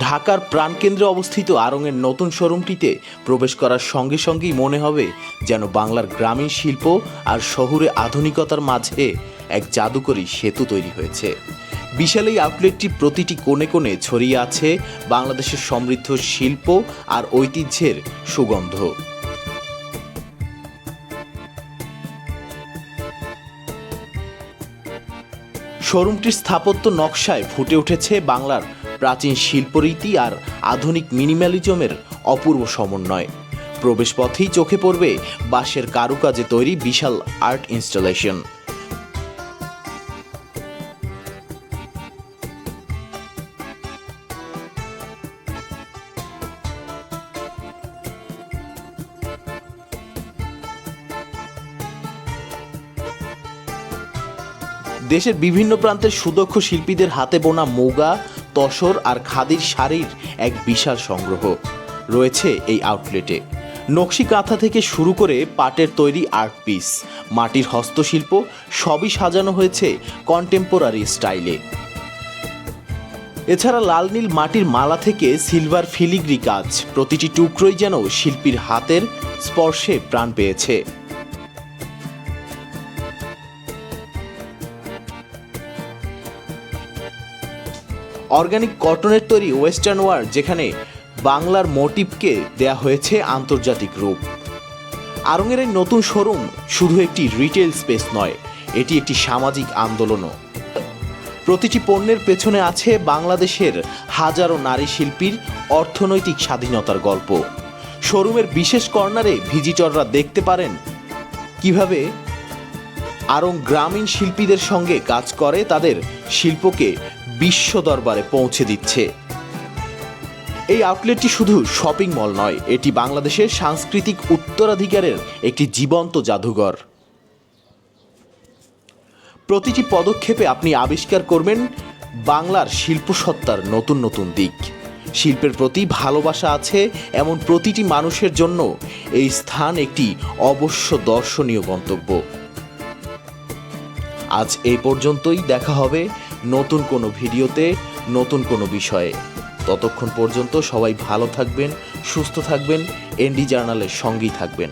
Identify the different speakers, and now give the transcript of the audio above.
Speaker 1: ঢাকার প্রাণকেন্দ্রে অবস্থিত আরঙের নতুন শোরুমটিতে প্রবেশ করার সঙ্গে সঙ্গেই মনে হবে যেন বাংলার গ্রামীণ শিল্প আর শহুরে আধুনিকতার মাঝে এক জাদুকরী সেতু তৈরি হয়েছে। বিশাল এই আউটলেটটির প্রতিটি কোণে কোণে ছড়িয়ে আছে বাংলাদেশের সমৃদ্ধ শিল্প আর ঐতিহ্যের সুগন্ধ। শোরুমটির স্থাপত্য নকশায় ফুটে উঠেছে বাংলার প্রাচীন শিল্পরীতি আর আধুনিক মিনিম্যালিজমের অপূর্ব সমন্বয়। প্রবেশপথেই চোখে পড়বে বাঁশের কারুকাজে তৈরি বিশাল আর্ট ইনস্টলেশন। দেশের বিভিন্ন প্রান্তের সুদক্ষ শিল্পীদের হাতে বোনা মৌগা তসর আর খাদির শাড়ির এক বিশাল সংগ্রহ রয়েছে এই আউটলেটে নকশি কাঁথা থেকে শুরু করে পাটের তৈরি আর্ট পিস মাটির হস্তশিল্প, সবই সাজানো হয়েছে কন্টেম্পোরারি স্টাইলে এছাড়া লাল নীল মাটির মালা থেকে সিলভার ফিলিগ্রি কাজ, প্রতিটি টুকরোই যেন শিল্পীর হাতের স্পর্শে প্রাণ পেয়েছে। অর্গানিক কটনের তৈরি ওয়েস্টার্ন ওয়ার যেখানে বাংলার মোটিভকে দেয়া হয়েছে আন্তর্জাতিক রূপ। আরঙের এই নতুন শোরুম শুধু একটি রিটেল স্পেস নয়, এটি একটি সামাজিক আন্দোলনও। প্রতিটি পণ্যের পেছনে আছে বাংলাদেশের হাজারো নারী শিল্পীর অর্থনৈতিক স্বাধীনতার গল্প। শোরুমের বিশেষ কর্নারে ভিজিটররা দেখতে পারেন কীভাবে আরং গ্রামীণ শিল্পীদের সঙ্গে কাজ করে, তাদের শিল্পকে বিশ্ব দরবারে পৌঁছে দিচ্ছে। এই আউটলেটটি শুধু শপিং মল নয়, এটি বাংলাদেশের সাংস্কৃতিক উত্তরাধিকারের একটি জীবন্ত জাদুঘর। প্রতিটি পদক্ষেপে আপনি আবিষ্কার করবেন বাংলার শিল্পসত্তার নতুন নতুন দিক। শিল্পের প্রতি ভালোবাসা আছে এমন প্রতিটি মানুষের জন্য এই স্থান একটি অবশ্য দর্শনীয় গন্তব্য। আজ এই পর্যন্তই দেখা হবে নতুন কোনো ভিডিওতে, নতুন কোনো বিষয়ে। ততক্ষণ পর্যন্ত সবাই ভালো থাকবেন, সুস্থ থাকবেন, এনডি জার্নালের সঙ্গেই থাকবেন।